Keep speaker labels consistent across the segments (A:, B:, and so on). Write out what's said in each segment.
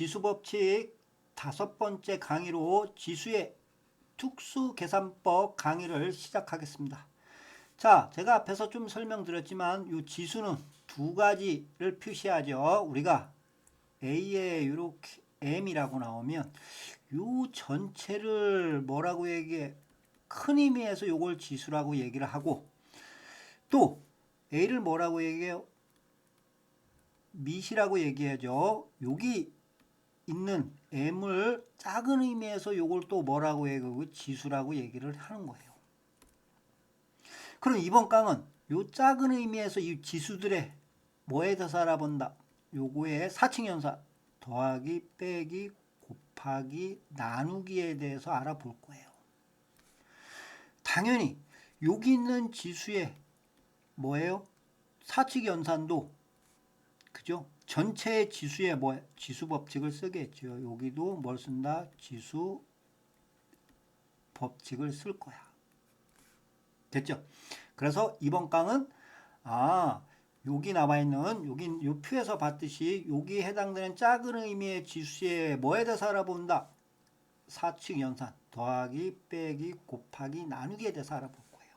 A: 지수법칙 다섯 번째 강의로 지수의 특수계산법 강의를 시작하겠습니다. 자, 제가 앞에서 좀 설명드렸지만 이 지수는 두 가지를 표시하죠. 우리가 A에 이렇게 M이라고 나오면 이 전체를 뭐라고 얘기해? 큰 의미에서 이걸 지수라고 얘기를 하고 또 A를 뭐라고 얘기해요? 밑이라고 얘기하죠. 여기 있는 M을 작은 의미에서 이걸 또 뭐라고 얘기하고 지수라고 얘기를 하는 거예요. 그럼 이번 강은 요 작은 의미에서 이 지수들의 뭐에 대해서 알아본다. 요거의 사칭연산 더하기 빼기 곱하기 나누기에 대해서 알아볼 거예요. 당연히 여기 있는 지수의 뭐예요? 사칙 연산도 그죠? 전체의 지수의 뭐 지수 법칙을 쓰겠죠. 여기도 뭘 쓴다? 지수 법칙을 쓸 거야. 됐죠? 그래서 이번 강은 아 여기 나와 있는 여기 요 표에서 봤듯이 여기 해당되는 작은 의미의 지수의 뭐에 대해서 알아본다. 사칙 연산 더하기 빼기 곱하기 나누기에 대해서 알아볼 거예요.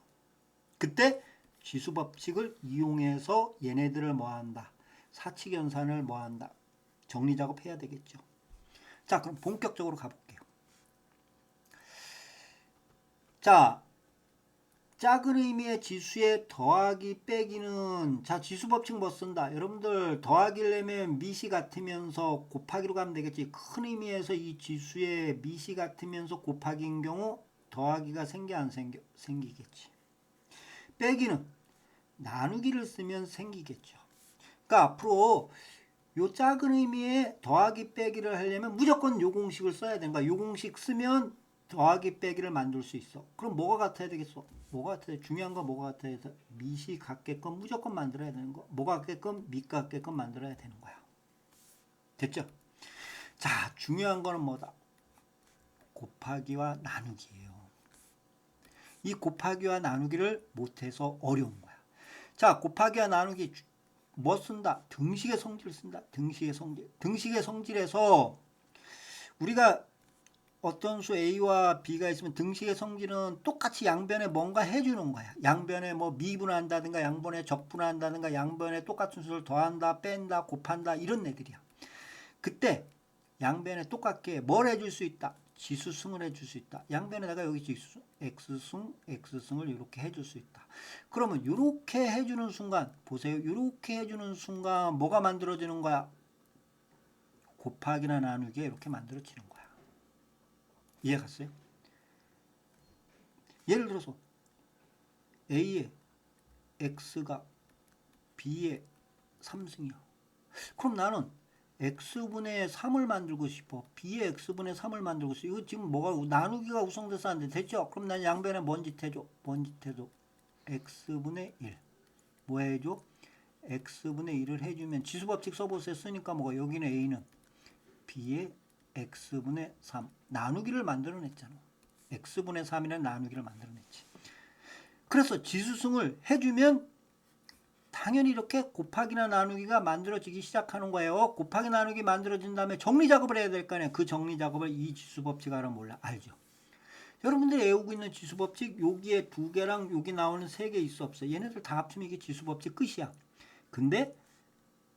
A: 그때 지수 법칙을 이용해서 얘네들을 뭐 한다. 사칙 연산을 뭐 한다. 정리 작업해야 되겠죠. 자, 그럼 본격적으로 가볼게요. 자, 작은 의미의 지수의 더하기 빼기는 자 지수 법칙 뭐 쓴다 여러분들 더하기를 내면 미시 같으면서 곱하기로 가면 되겠지 큰 의미에서 이 지수의 미시 같으면서 곱하기인 경우 더하기가 생겨 안 생겨 생기겠지 빼기는 나누기를 쓰면 생기겠죠 그러니까 앞으로 요 작은 의미의 더하기 빼기를 하려면 무조건 요 공식을 써야 거야 요 공식 쓰면 더하기 빼기를 만들 수 있어 그럼 뭐가 같아야 되겠어 뭐가 같아요? 중요한 건 뭐가 같아요? 밑이 같게끔 무조건 만들어야 되는 거. 뭐가 같게끔 밑 같게끔 만들어야 되는 거야. 됐죠? 자, 중요한 거는 뭐다? 곱하기와 나누기예요. 이 곱하기와 나누기를 못해서 어려운 거야. 자, 곱하기와 나누기 뭐 쓴다? 등식의 성질을 쓴다. 등식의 성질. 등식의 성질에서 우리가 어떤 수 A와 B가 있으면 등식의 성질은 똑같이 양변에 뭔가 해주는 거야. 양변에 뭐 미분한다든가 양변에 적분한다든가 양변에 똑같은 수를 더한다, 뺀다, 곱한다 이런 애들이야. 그때 양변에 똑같게 뭘 해줄 수 있다? 지수승을 해줄 수 있다. 양변에다가 여기 지수 x승, x승을 이렇게 해줄 수 있다. 그러면 이렇게 해주는 순간 보세요. 이렇게 해주는 순간 뭐가 만들어지는 거야? 곱하기나 나누기에 이렇게 만들어지는 거야. 이해 갔어요? 예를 들어서 A의 X가 B의 3승이야. 그럼 나는 X분의 3을 만들고 싶어. B의 X분의 3을 만들고 싶어. 이거 지금 뭐가 나누기가 우성돼서 안 돼. 됐죠? 그럼 난 양변에 뭔 짓 해줘? 뭔 짓 해줘? X분의 1. 뭐 해줘? X분의 1을 해주면 지수법칙 써보세요. 쓰니까 뭐가 여기는 A는 B의 x분의 3 나누기를 만들어냈잖아. x분의 3이라는 나누기를 만들어냈지. 그래서 지수승을 해주면 당연히 이렇게 곱하기나 나누기가 만들어지기 시작하는 거예요. 곱하기 나누기 만들어진 다음에 정리 작업을 해야 될 거 아니에요. 그 정리 작업을 이 지수 법칙 알아 몰라 알죠? 여러분들이 외우고 있는 지수 법칙 여기에 두 개랑 여기 나오는 세 개 있어 없어? 얘네들 다 합치면 이게 지수 법칙 끝이야. 근데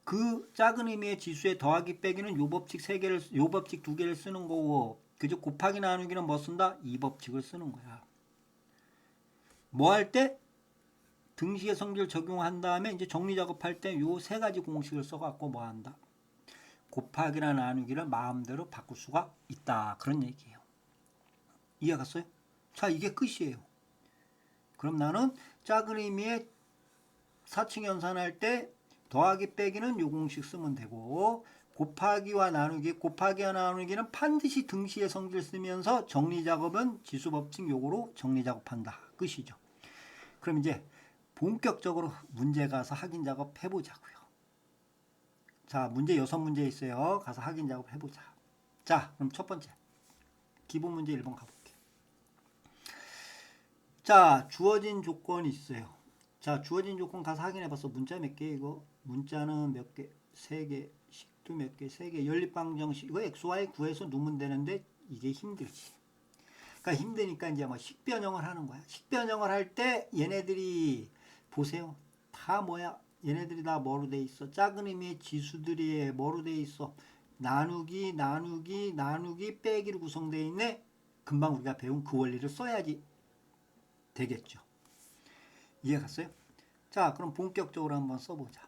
A: 그 작은 의미의 지수의 더하기 빼기는 요 법칙 세 개를 요 법칙 두 개를 쓰는 거고 그저 곱하기 나누기는 뭐 쓴다? 이 법칙을 쓰는 거야. 뭐 할 때? 등식의 성질 적용한 다음에 이제 정리 작업할 때 요 세 가지 공식을 써갖고 뭐 한다? 곱하기나 나누기를 마음대로 바꿀 수가 있다. 그런 얘기예요. 이해 갔어요? 자, 이게 끝이에요. 그럼 나는 작은 의미의 사칭 연산할 때 더하기 빼기는 요 공식 쓰면 되고 곱하기와 나누기 곱하기와 나누기는 반드시 등식의 성질 쓰면서 정리 작업은 지수 법칙 요거로 정리 작업한다. 끝이죠. 그럼 이제 본격적으로 문제 가서 확인 작업 해보자고요. 자, 문제 여섯 문제 있어요. 가서 확인 작업 해보자. 자, 그럼 첫 번째. 기본 문제 1번 가볼게요. 자, 주어진 조건이 있어요. 자, 주어진 조건 가서 확인해 봤어. 문자 몇 개 이거? 문자는 몇 개? 세 개. 또몇 개, 세 개, 연립방정식 이거 XY 구해서 누면 되는데 이게 힘들지. 그러니까 힘드니까 이제 뭐 식변형을 하는 거야. 식변형을 할 때 얘네들이 보세요. 다 뭐야? 얘네들이 다 뭐로 돼 있어? 작은 의미의 지수들이 뭐로 돼 있어? 나누기, 나누기, 나누기, 빼기로 구성되어 있네. 금방 우리가 배운 그 원리를 써야지 되겠죠. 이해 갔어요? 자, 그럼 본격적으로 한번 써보자.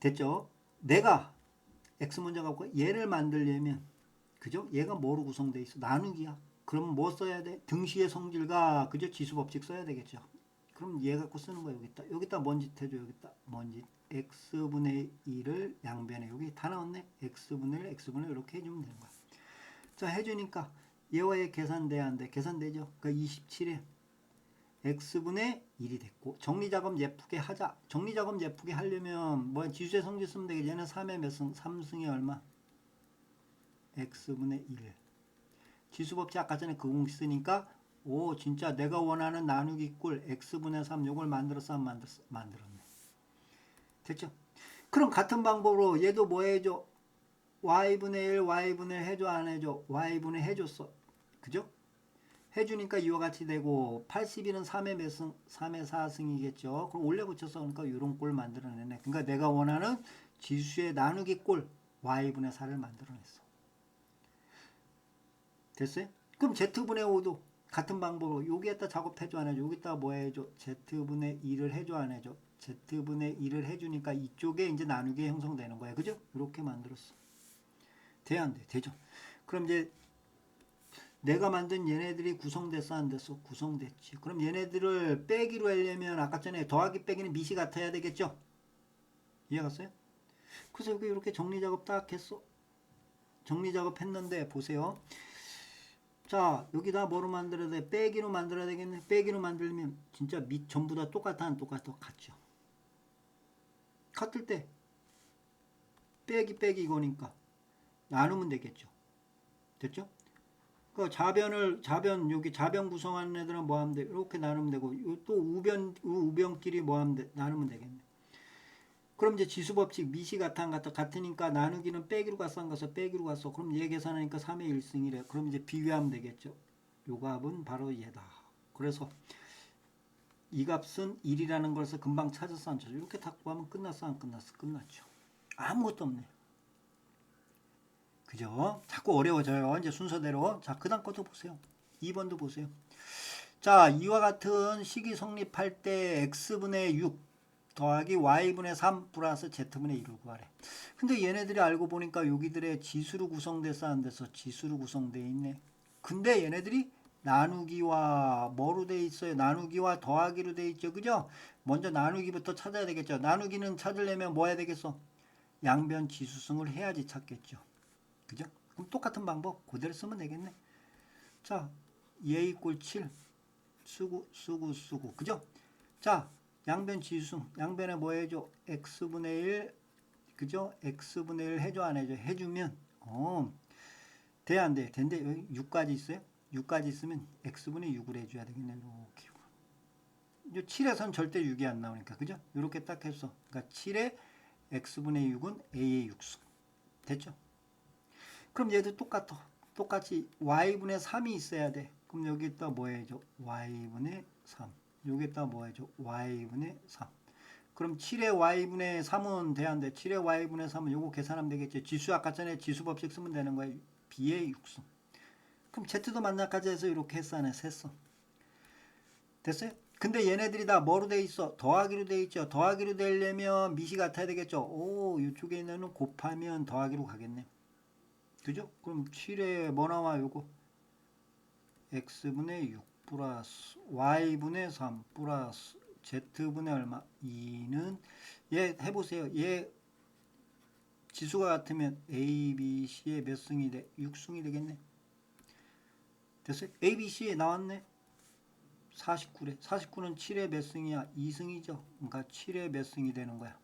A: 됐죠? 내가 x 먼저 갖고 얘를 만들려면 그죠? 얘가 뭐로 구성되어 있어? 나누기야. 그럼 뭐 써야 돼? 등식의 성질과 그죠? 지수 법칙 써야 되겠죠. 그럼 얘 갖고 쓰는 거야 여기다. 여기다 뭔짓 해줘 여기다 뭔짓 x분의 1을 양변에 여기 다 나왔네. x분의 1, x분의 1 이렇게 해주면 되는 거야. 자 해주니까 얘와 얘 계산돼야 안 돼? 계산되죠. 그러니까 27에 x분의 1이 됐고 정리작업 예쁘게 하자. 정리작업 예쁘게 하려면 뭐 지수의 성질 쓰면 되겠지. 얘는 3의 몇 승? 3승이 얼마? x분의 1. 지수법칙 아까 전에 그 공식 쓰니까 오 진짜 내가 원하는 나누기 꼴 x분의 3 요걸 만들었어 안 만들었어? 만들었네. 됐죠? 그럼 같은 방법으로 얘도 뭐 해줘? y분의 1 y분의 1 해줘 안 해줘? y분의 해줬어. 그죠? 해주니까 이와 같이 되고 81은 3의 몇 승? 3의 4승이겠죠. 그럼 올려 붙여서 그러니까 이런 꼴 만들어내네. 그러니까 내가 원하는 지수의 나누기 꼴 y분의 4를 만들어냈어. 됐어요? 그럼 z분의 5도 같은 방법으로 여기에다 작업해줘 안 해줘? 여기다 뭐 해줘? z분의 2를 해줘 안 해줘? z분의 2를 해주니까 이쪽에 이제 나누기 형성되는 거야. 그죠? 이렇게 만들었어. 돼, 안 돼? 되죠? 그럼 이제 내가 만든 얘네들이 구성됐어 안 됐어? 구성됐지. 그럼 얘네들을 빼기로 하려면 아까 전에 더하기 빼기는 미시 같아야 되겠죠? 이해 갔어요? 그래서 여기 이렇게 정리 작업 딱 했어. 정리 작업 했는데 보세요. 자 여기다 뭐로 만들어야 돼? 빼기로 만들어야 되겠네. 빼기로 만들면 진짜 밑 전부 다 똑같아 안 똑같아? 같죠. 같을 때 빼기 빼기 이거니까 나누면 되겠죠. 됐죠? 그 자변을 자변 여기 자변 구성하는 애들은 뭐 하면 돼? 이렇게 나누면 되고 요또 우변 우변끼리 뭐 하면 돼? 나누면 되겠네. 그럼 이제 지수 법칙 미시 같아 같으니까 나누기는 빼기로 갔어 안 갔어 빼기로 갔어. 그럼 얘 계산하니까 3의 1승이래. 그럼 이제 비교하면 되겠죠. 요 값은 바로 얘다. 그래서 이 값은 1이라는 것을 금방 찾았어 안 찾았어? 이렇게 다 구하면 끝났어 안 끝났어? 끝났죠. 아무것도 없네. 그죠? 자꾸 어려워져요. 이제 순서대로. 자, 그 다음 것도 보세요. 2번도 보세요. 자, 이와 같은 식이 성립할 때 x분의 6 더하기 y분의 3 플러스 z분의 1을 구하래. 근데 얘네들이 알고 보니까 여기들의 지수로 구성돼서 안 돼서 지수로 구성돼 있네. 근데 얘네들이 나누기와 뭐로 돼 있어요? 나누기와 더하기로 돼 있죠. 그죠? 먼저 나누기부터 찾아야 되겠죠. 나누기는 찾으려면 뭐 해야 되겠어? 양변 지수승을 해야지 찾겠죠. 그죠? 그럼 똑같은 방법 그대로 쓰면 되겠네. 자, 얘 이꼴 7 쓰고 쓰고 쓰고 그죠? 자, 양변 지수승 양변에 뭐 해줘? x분의 1 그죠? x분의 1 해줘 안 해줘? 해주면 어, 돼 안 돼? 된대 여기 6까지 있어요? 6까지 있으면 x분의 6을 해줘야 되겠네. 이렇게. 이 7에선 절대 6이 안 나오니까 그죠? 이렇게 딱 했어. 그러니까 7의 x분의 6은 a의 6승. 됐죠? 그럼 얘도 똑같아. 똑같이 y분의 3이 있어야 돼. 그럼 여기다 뭐 해줘? y분의 3. 여기다 뭐 해줘? y분의 3. 그럼 7의 y분의 3은 돼야 안 돼? 7의 y분의 3은 요거 계산하면 되겠지. 지수 아까 전에 지수 법칙 쓰면 되는 거야. b의 6승. 그럼 z도 만나까지 해서 이렇게 했어 안 했어? 했어. 됐어요? 근데 얘네들이 다 뭐로 돼 있어? 더하기로 돼 있죠. 더하기로 되려면 미시 같아야 되겠죠. 오, 이쪽에 있는 곱하면 더하기로 가겠네. 그죠? 그럼 7에 뭐 나와 요거? x분의 6 플러스 y분의 3 플러스 z분의 얼마? 2는 얘 해보세요. 얘 지수가 같으면 a, b, c의 몇 승이 돼? 6승이 되겠네. 됐어요? a, b, c에 나왔네. 49래. 49는 7의 몇 승이야? 2승이죠. 그러니까 7의 몇 승이 되는 거야?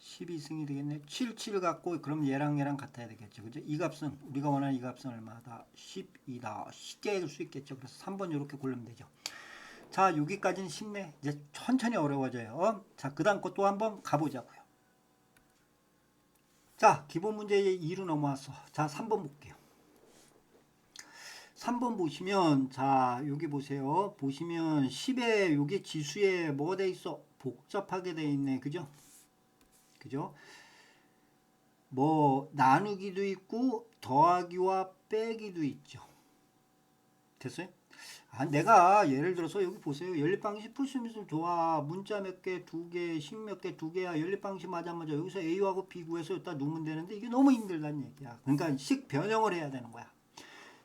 A: 12승이 되겠네. 7, 7 갖고 그럼 얘랑 얘랑 같아야 되겠죠. 그죠? 이 값은 우리가 원하는 이 값은 얼마다? 12다. 쉽게 읽을 수 있겠죠. 그래서 3번 이렇게 고르면 되죠. 자, 여기까지는 쉽네. 이제 천천히 어려워져요. 자, 그 다음 거 또 한번 가보자고요. 자, 기본 문제 2로 넘어왔어. 자, 3번 볼게요. 3번 보시면 자, 여기 보세요. 보시면 10에 여기 지수에 뭐가 돼 있어? 복잡하게 돼 있네. 그죠? 그죠? 뭐 나누기도 있고 더하기와 빼기도 있죠. 됐어요? 아, 내가 예를 들어서 여기 보세요. 연립방식 풀수 있으면 좋아. 문자 몇 개, 두 개, 식 몇 개, 두 개야. 연립방식 맞아 맞아. 여기서 A하고 B 구해서 여기다 놓으면 되는데 이게 너무 힘들다는 얘기야. 그러니까 식 변형을 해야 되는 거야.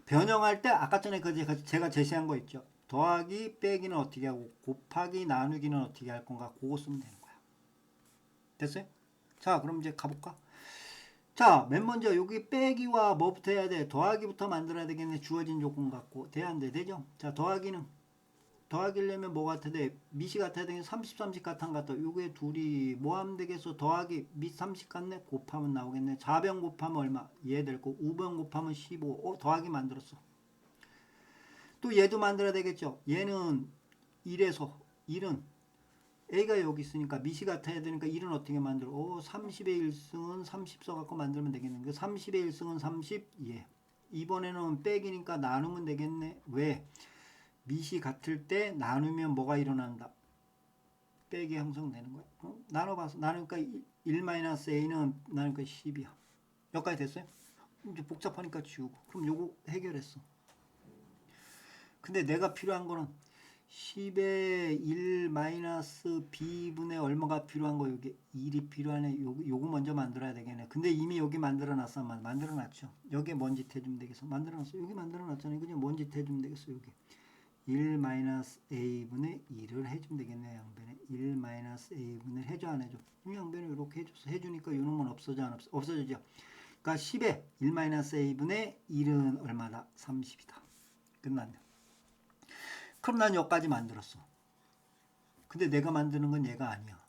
A: 변형할 때 아까 전에 그 제가 제시한 거 있죠. 더하기 빼기는 어떻게 하고 곱하기 나누기는 어떻게 할 건가 그거 쓰면 되는 거야. 됐어요? 자 그럼 이제 가볼까? 자, 맨 먼저 여기 빼기와 뭐부터 해야 돼? 더하기부터 만들어야 되겠네. 주어진 조건 갖고. 돼야 안 돼? 되죠? 자, 더하기는 더하기려면 뭐 같아 돼? 미시 같아야 되겠네. 30, 30 같은 것 같아. 요게 둘이 뭐 하면 되겠어? 더하기 미 30 같네? 곱하면 나오겠네. 4변 곱하면 얼마? 얘 될 거. 5변 곱하면 15. 어, 더하기 만들었어. 또 얘도 만들어야 되겠죠? 얘는 1에서 1은 A가 여기 있으니까 미시 같아야 되니까 1은 어떻게 만들어? 오, 30의 1승은 30 써갖고 만들면 되겠네. 그 30의 1승은 30, 예. 이번에는 빼기니까 나누면 되겠네. 왜? 미시 같을 때 나누면 뭐가 일어난다? 빼기 형성되는 거야. 어? 나눠봐서 나누니까 1-a는 나누니까 10이야. 여기까지 됐어요? 이제 복잡하니까 지우고. 그럼 요거 해결했어. 근데 내가 필요한 거는 10의 1 마이너스 b분의 얼마가 필요한 거 여기 1이 필요하네. 요거, 요거 먼저 만들어야 되겠네. 근데 이미 여기 만들어 놨어. 만들어 놨죠. 여기에 뭔짓 해주면 되겠어? 만들어 놨어. 여기 만들어 놨잖아요. 그냥 뭔짓 해주면 되겠어 여기 1 마이너스 a분의 1을 해주면 되겠네 양변에. 1 마이너스 a분을 해줘 안 해줘? 이 양변에 이렇게 해줘서 해주니까 요 놈은 없어져 안 없어 없어지죠. 그러니까 10의 1 마이너스 a분의 1은 얼마다? 30이다. 끝났네 그럼 난 여기까지 만들었어. 근데 내가 만드는 건 얘가 아니야.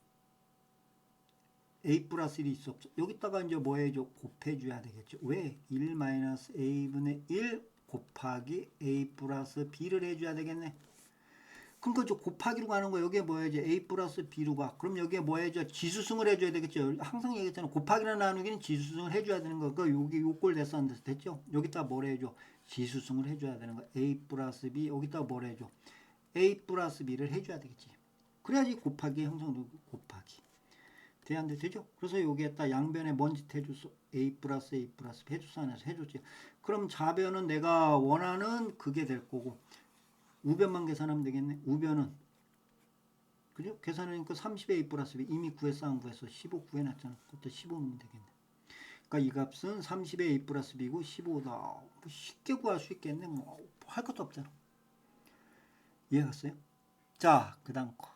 A: a 플러스 1이 있어. 여기다가 이제 뭐 해줘? 곱해줘야 되겠죠. 왜? 1 마이너스 a분의 1 곱하기 a 플러스 b를 해줘야 되겠네. 그러니까 저 곱하기로 가는 거 여기에 뭐 해야지? a 플러스 b로 가. 그럼 여기에 뭐 해줘? 지수승을 해줘야 되겠죠. 항상 얘기했잖아. 곱하기나 나누기는 지수승을 해줘야 되는 거. 그 여기 요꼴 됐었는데 됐죠? 여기다 뭘 해줘? 지수승을 해줘야 되는 거. a 플러스 b 여기다 뭘 해줘? a 플러스 b를 해줘야 되겠지. 그래야지 곱하기 형성되고 곱하기. 돼안돼 되죠? 그래서 여기에다 양변에 뭔짓 해줬어? a 플러스 a 플러스 해줬어 안 해서 해줬지. 그럼 좌변은 내가 원하는 그게 될 거고 우변만 계산하면 되겠네. 우변은 그죠? 계산하니까 30에 a 플러스 b 이미 구했어 안 구했어? 15 구해놨잖아. 그것도 15 넣으면 되겠네. 그러니까 이 값은 30에 a 플러스 b고 15다. 뭐 쉽게 구할 수 있겠네. 뭐 할 것도 없잖아. 이해갔어요? 자, 그 다음 거.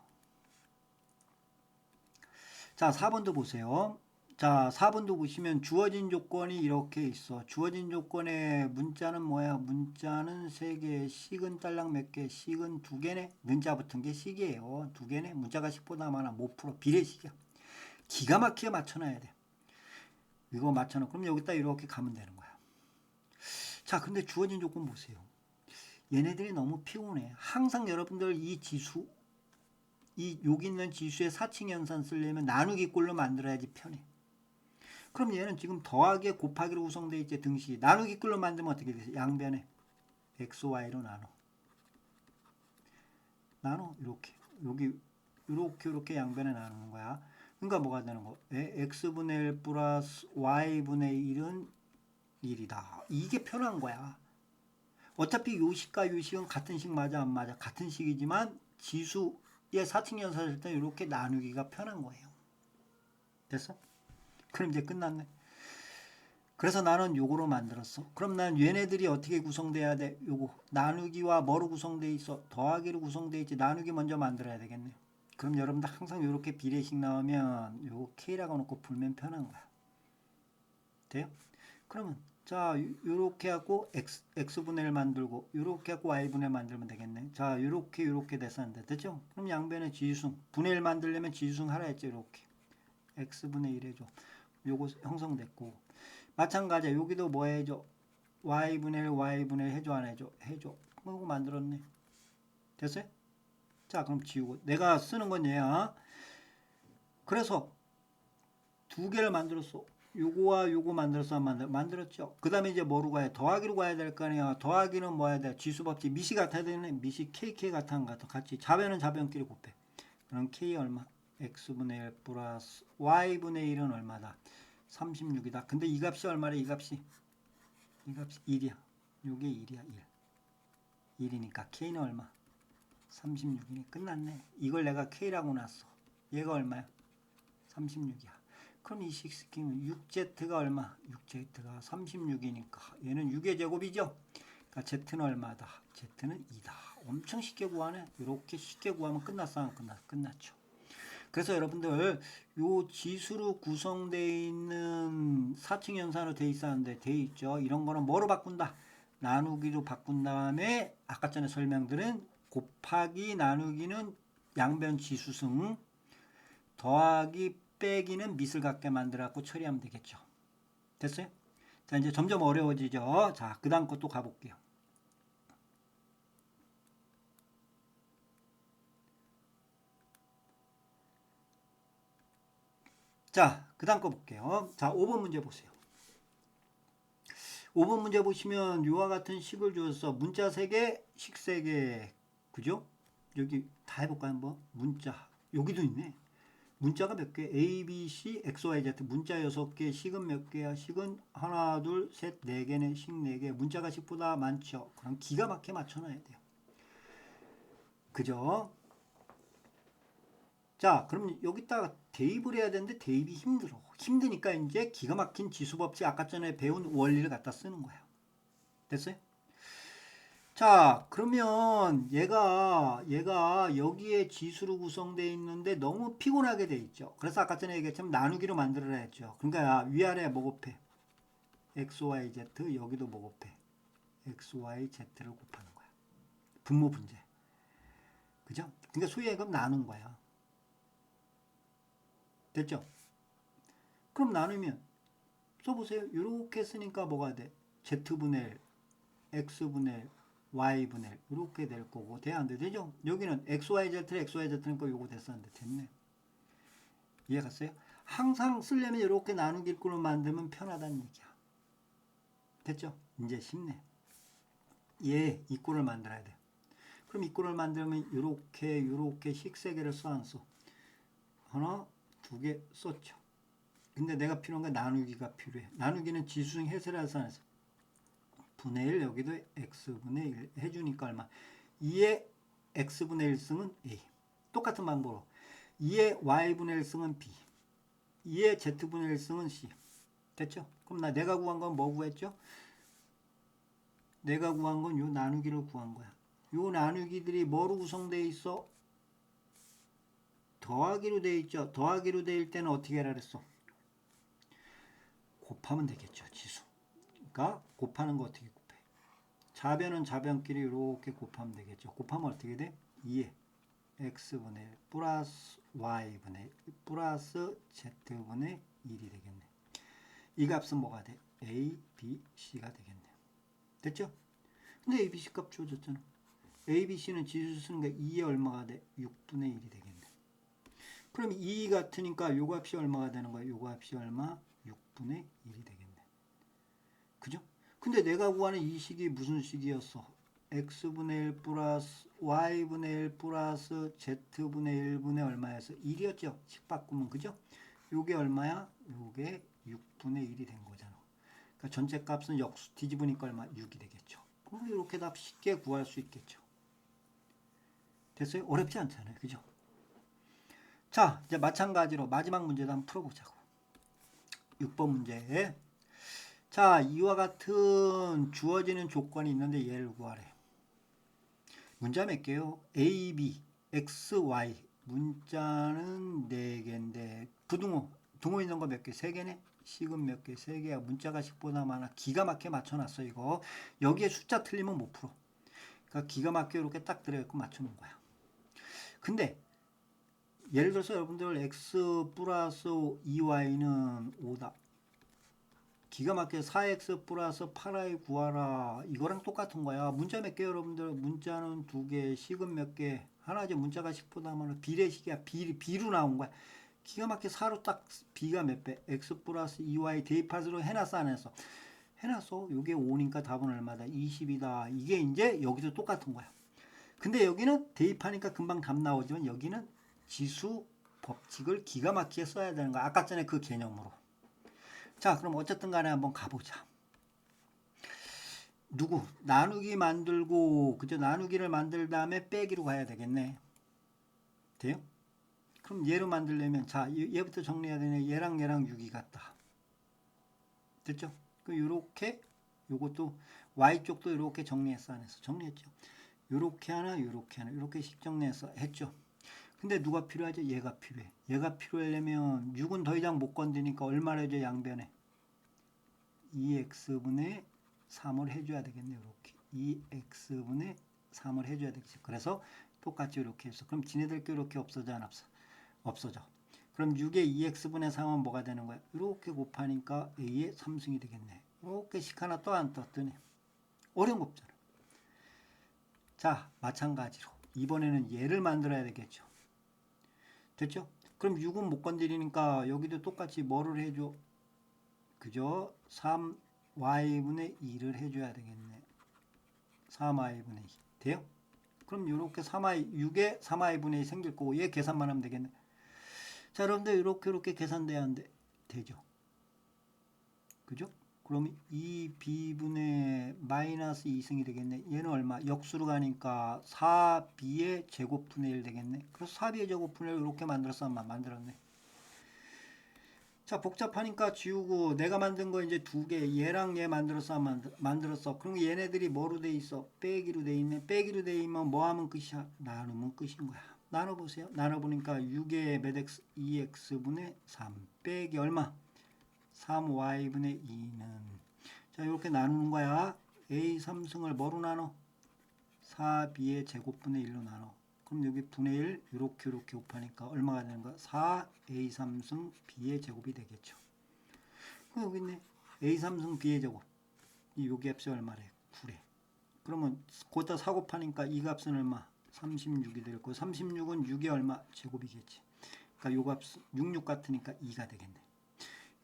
A: 자, 4번도 보세요. 자, 4번도 보시면 주어진 조건이 이렇게 있어. 주어진 조건의 문자는 뭐야? 문자는 3개, 식은 딸랑 몇 개, 식은 2개네. 문자 붙은 게 식이에요. 2개네. 문자가 식보다 많아. 못 풀어. 비례식이야. 기가 막히게 맞춰놔야 돼. 이거 맞춰놓고 그럼 여기다 이렇게 가면 되는 거야. 자, 근데 주어진 조건 보세요. 얘네들이 너무 피곤해. 항상 여러분들 이 지수, 이 여기 있는 지수의 사칭 연산 쓰려면 나누기 꼴로 만들어야지 편해. 그럼 얘는 지금 더하기 곱하기로 구성되어 있지 등식이 나누기 꼴로 만들면 어떻게 되지? 양변에 x, y로 나눠. 나눠 이렇게 여기 이렇게 이렇게 양변에 나누는 거야. 그러니까 뭐가 되는 거? x분의 1 플러스 y분의 1은 1이다. 이게 편한 거야. 어차피 요식과 요식은 같은 식 맞아 안 맞아? 같은 식이지만 지수의 사칭연산일 때 이렇게 나누기가 편한 거예요. 됐어? 그럼 이제 끝났네. 그래서 나는 요거로 만들었어. 그럼 난 얘네들이 어떻게 구성돼야 돼? 요거 나누기와 뭐로 구성돼 있어? 더하기로 구성돼 있지. 나누기 먼저 만들어야 되겠네. 그럼 여러분들 항상 이렇게 비례식 나오면 요거 k라고 놓고 풀면 편한 거야. 돼요? 그러면 자 요렇게 하고 x, x분의 1 만들고 요렇게 하고 y분의 1 만들면 되겠네. 자 요렇게 요렇게 됐었는데 됐죠? 그럼 양변에 지수승 1 만들려면 지수승 하라 했죠. 이렇게 x분의 1 해줘. 요거 형성됐고 마찬가지야. 여기도 뭐 해줘? y분의 1 y분의 1 해줘 안 해줘? 해줘. 그거 만들었네. 됐어요? 자 그럼 지우고 내가 쓰는 건 얘야. 그래서 두 개를 만들었어. 요거와 요거 만들어서 안 만들 만들었죠. 그 다음에 이제 뭐로 가야 더하기로 가야 될 거 아니야. 더하기는 뭐 해야 돼? 지수법칙 미시 같아야 되네. 미시 KK 같은 거. 같이 자변은 자변끼리 곱해. 그럼 K 얼마? X분의 1 플러스 Y분의 1은 얼마다? 36이다. 근데 이 값이 얼마래? 이 값이 이 값이 1이야. 요게 1이야. 1. 1이니까 K는 얼마? 36이니 끝났네. 이걸 내가 K라고 놨어. 얘가 얼마야? 36이야. 그럼 이 식스킹은 6Z가 얼마? 6Z가 36이니까 얘는 6의 제곱이죠. 그러니까 Z는 얼마다? Z는 2다. 엄청 쉽게 구하네. 이렇게 쉽게 구하면 끝났어, 안 끝났? 끝났죠. 그래서 여러분들 요 지수로 구성되어 있는 사층 연산으로 돼 있었는데 돼 있죠. 이런 거는 뭐로 바꾼다? 나누기로 바꾼 다음에 아까 전에 설명드린 곱하기 나누기는 양변 지수승 더하기 빼기는 미술 같게 만들어갖고 처리하면 되겠죠. 됐어요? 자, 이제 점점 어려워지죠. 자, 그 다음 것도 가볼게요. 자, 그 다음 거 볼게요. 자, 5번 문제 보세요. 5번 문제 보시면 이와 같은 식을 주어서 문자 3개, 식 3개. 그죠? 여기 다 해볼까요, 한번? 문자. 여기도 있네. 문자가 몇 개? A, B, C, X, Y, Z. 문자 6개, 식은 몇 개야? 식은 하나, 둘, 셋, 네 개네. 식 4개. 문자가 식보다 많죠? 그럼 기가 막히게 맞춰놔야 돼요. 그죠? 자, 그럼 여기다가 대입을 해야 되는데 대입이 힘들어. 힘드니까 이제 기가 막힌 지수법칙 아까 전에 배운 원리를 갖다 쓰는 거예요. 됐어요? 자, 그러면 얘가 얘가 여기에 지수로 구성되어 있는데 너무 피곤하게 돼 있죠. 그래서 아까 전에 얘기했지만 나누기로 만들어야 했죠. 그러니까 위아래 뭐 곱해? x, y, z 여기도 뭐 곱해? x, y, z를 곱하는 거야. 분모 분제. 그죠? 그러니까 소위 얘기하면 나눈 거야. 됐죠? 그럼 나누면 써보세요. 이렇게 쓰니까 뭐가 돼? z분의 1, x분의 1, y분의 1 이렇게 될 거고 돼? 안 돼? 되죠? 여기는 xyz를 xyz니까 요거 됐었는데 됐네. 이해 갔어요? 항상 쓰려면 이렇게 나누기꼴로 만들면 편하다는 얘기야. 됐죠? 이제 쉽네. 얘이 꼴을 만들어야 돼. 그럼 이 꼴을 만들면 이렇게 이렇게 식세 개를 써 안 써? 하나, 두 개 썼죠. 근데 내가 필요한 건 나누기가 필요해. 나누기는 지수승 해설해서 안에서 분의 1 여기도 x분의 1 해주니까 얼마? 2의 x분의 1승은 a. 똑같은 방법으로 2의 y분의 1승은 b. 2의 z분의 1승은 c. 됐죠? 그럼 나 내가 구한 건 뭐 구했죠? 내가 구한 건 요 나누기를 구한 거야. 요 나누기들이 뭐로 구성되어 있어? 더하기로 되어 있죠. 더하기로 되어 있을 때는 어떻게 하라 그랬어? 곱하면 되겠죠. 지수. 그러니까 곱하는 거 어떻게 곱해? 자변은 자변끼리 이렇게 곱하면 되겠죠. 곱하면 어떻게 돼? 2에 x분의 1 플러스 y분의 1 플러스 z분의 1이 되겠네. 이 값은 뭐가 돼? a, b, c가 되겠네. 됐죠? 근데 a, b, c 값 주어졌잖아. a, b, c는 지수 게 2에 얼마가 돼? 6분의 1이 되겠네. 그럼 2 같으니까 요 값이 얼마가 되는 거야? 요 값이 얼마? 6분의 1이 되겠네. 근데 내가 구하는 이 식이 무슨 식이었어? x분의 1 플러스 y분의 1 플러스 z분의 1분의 얼마였어? 1이었죠? 식 바꾸면 그죠? 요게 얼마야? 요게 6분의 1이 된 거잖아. 그러니까 전체 값은 역수 뒤집으니까 얼마? 6이 되겠죠. 그럼 이렇게 답 쉽게 구할 수 있겠죠. 됐어요? 어렵지 않잖아요. 그죠? 자, 이제 마찬가지로 마지막 문제도 한번 풀어보자고. 6번 문제. 자, 이와 같은 주어지는 조건이 있는데 얘를 구하래. 문자 몇 개요? A, B, X, Y. 문자는 4개인데 부등호, 등호 있는 거 몇 개? 3개네? 식은 몇 개? 3개야. 문자가 식보다 많아. 기가 막히게 맞춰놨어 이거. 여기에 숫자 틀리면 못 풀어. 그러니까 기가 막히게 이렇게 딱 들어있고 맞추는 거야. 근데 예를 들어서 여러분들 x 플러스 2y는 5다. 기가 막히게 4x 플러스 8y 구하라. 이거랑 똑같은 거야. 문자 몇 개 여러분들? 문자는 두 개, 식은 몇 개? 하나지 문자가 식보다 많아. 비례식이야. 비, 비로 나온 거야. 기가 막히게 4로 딱 b가 몇 배? x 플러스 2y 대입하기로 해놨어 안 했어? 해놨어. 요게 5니까 답은 얼마다? 20이다. 이게 이제 여기도 똑같은 거야. 근데 여기는 대입하니까 금방 답 나오지만 여기는 지수 법칙을 기가 막히게 써야 되는 거야. 아까 전에 그 개념으로. 자, 그럼 어쨌든 간에 한번 가보자. 누구? 나누기 만들고, 그죠? 나누기를 만들 다음에 빼기로 가야 되겠네. 돼요? 그럼 얘로 만들려면, 자, 얘- 얘부터 정리해야 되네. 얘랑 얘랑 6이 같다. 됐죠? 그 요렇게, 요것도, Y쪽도 요렇게 정리했어, 안 했어? 정리했죠? 요렇게 하나, 요렇게 하나, 요렇게씩 정리해서 했죠? 근데 누가 필요하죠? 얘가 필요해. 얘가 필요하려면 6은 더 이상 못 건드니까 얼마를 해줘 양변에? 2x분의 3을 해줘야 되겠네. 이렇게 2x분의 3을 해줘야 되겠죠. 그래서 똑같이 이렇게 해서 그럼 지네들끼리 이렇게 없어져 안 없어? 없어져. 그럼 6의 2x분의 3은 뭐가 되는 거야? 이렇게 곱하니까 a의 3승이 되겠네. 이렇게씩 하나 또 안 떴더니 어려운 거 없잖아. 자, 마찬가지로 이번에는 얘를 만들어야 되겠죠. 됐죠? 그럼 6은 못 건드리니까 여기도 똑같이 뭐를 해줘? 그죠? 3y분의 2를 해줘야 되겠네. 3y분의 2. 돼요? 그럼 이렇게 3y, 6에 3y분의 2 생길 거고 얘 계산만 하면 되겠네. 자, 여러분들 이렇게 이렇게 계산돼야 하는데 되죠? 그죠? 그럼 2b분의 마이너스 2승이 되겠네. 얘는 얼마? 역수로 가니까 4b의 제곱분의 1 되겠네. 그래서 4b의 제곱분의 1 이렇게 만들었어. 안 만들었네. 자 복잡하니까 지우고 내가 만든 거 이제 두 개 얘랑 얘 만들었어 안 만들, 만들었어 그럼 얘네들이 뭐로 돼 있어 빼기로 돼 있네 빼기로 돼 있으면 뭐 하면 끝이야 나누면 끝인 거야 나눠보세요 나눠보니까 6의 몇 x 2x분의 3 빼기 얼마 3y분의 2는 자 이렇게 나누는 거야 a 3승을 뭐로 나눠 4b의 제곱분의 1로 나눠 그럼 여기 분의 1 이렇게 이렇게 곱하니까 얼마가 되는 거야? 4a 3승 b의 제곱이 되겠죠. 그럼 여기 있네. a 3승 b의 제곱. 이 여기 값이 얼마래? 9래. 그러면 거기다 4 곱하니까 이 값은 얼마? 36이 될 거고 36은 6이 얼마? 제곱이겠지. 그러니까 요 값, 66 같으니까 2가 되겠네.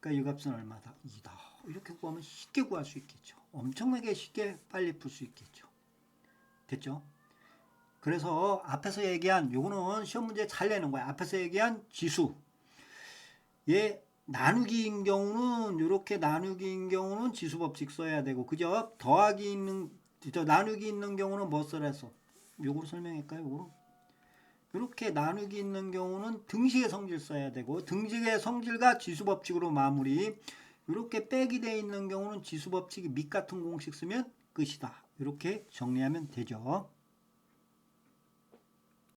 A: 그러니까 이 값은 얼마다? 2다. 이렇게 구하면 쉽게 구할 수 있겠죠. 엄청나게 쉽게 빨리 풀 수 있겠죠. 됐죠? 그래서 앞에서 얘기한 요거는 시험 문제 잘 내는 거야. 앞에서 얘기한 지수. 얘 나누기인 경우는 이렇게 나누기인 경우는 지수 법칙 써야 되고 그죠? 더하기 있는 저 나누기 있는 경우는 뭐 써라서 요거로 설명할까요? 요거로 이렇게 나누기 있는 경우는 등식의 성질 써야 되고 등식의 성질과 지수 법칙으로 마무리. 이렇게 빼기 돼 있는 경우는 지수 법칙이 밑 같은 공식 쓰면 끝이다. 이렇게 정리하면 되죠.